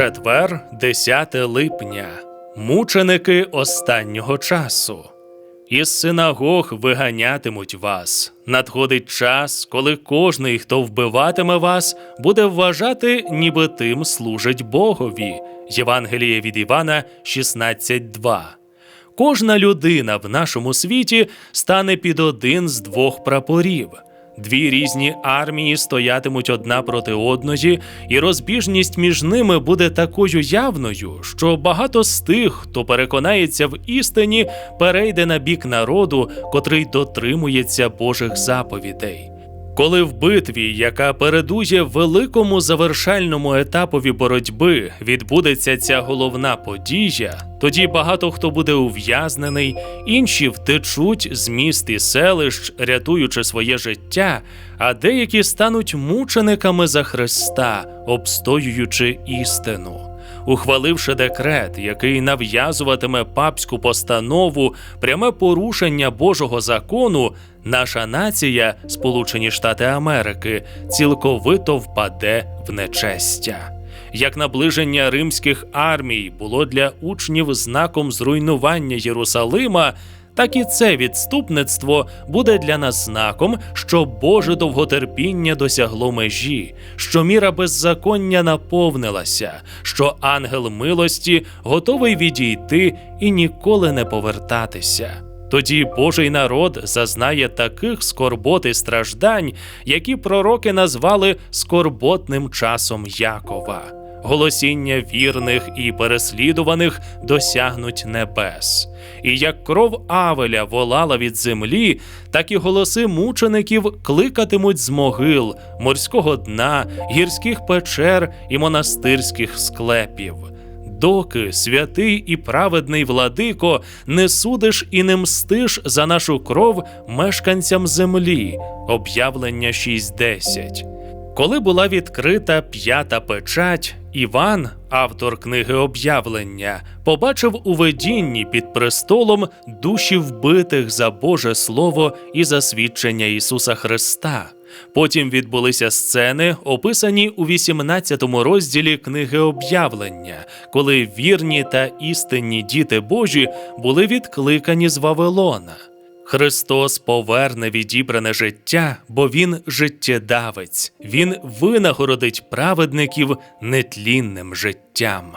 Четвер, 10 липня. Мученики останнього часу. Із синагог виганятимуть вас. Надходить час, коли кожний, хто вбиватиме вас, буде вважати, ніби тим служить Богові. Євангеліє від Івана 16.2. Кожна людина в нашому світі стане під один з двох прапорів. Дві різні армії стоятимуть одна проти одної, і розбіжність між ними буде такою явною, що багато з тих, хто переконається в істині, перейде на бік народу, котрий дотримується Божих заповідей. Коли в битві, яка передує великому завершальному етапові боротьби, відбудеться ця головна подія, тоді багато хто буде ув'язнений, інші втечуть з міст і селищ, рятуючи своє життя, а деякі стануть мучениками за Христа, обстоюючи істину. Ухваливши декрет, який нав'язуватиме папську постанову, пряме порушення Божого закону, наша нація, Сполучені Штати Америки, цілковито впаде в нечестя. Як наближення римських армій було для учнів знаком зруйнування Єрусалима, так і це відступництво буде для нас знаком, що Боже довготерпіння досягло межі, що міра беззаконня наповнилася, що ангел милості готовий відійти і ніколи не повертатися. Тоді Божий народ зазнає таких скорбот і страждань, які пророки назвали скорботним часом Якова. Голосіння вірних і переслідуваних досягнуть небес. І як кров Авеля волала від землі, так і голоси мучеників кликатимуть з могил, морського дна, гірських печер і монастирських склепів. Доки святий і праведний владико не судиш і не мстиш за нашу кров мешканцям землі. Об'явлення 6.10. Коли була відкрита п'ята печать, Іван, автор книги об'явлення, побачив у видінні під престолом душі вбитих за Боже Слово і за свідчення Ісуса Христа. Потім відбулися сцени, описані у 18 розділі книги об'явлення, коли вірні та істинні діти Божі були відкликані з Вавилона. Христос поверне відібране життя, бо Він життєдавець, Він винагородить праведників нетлінним життям.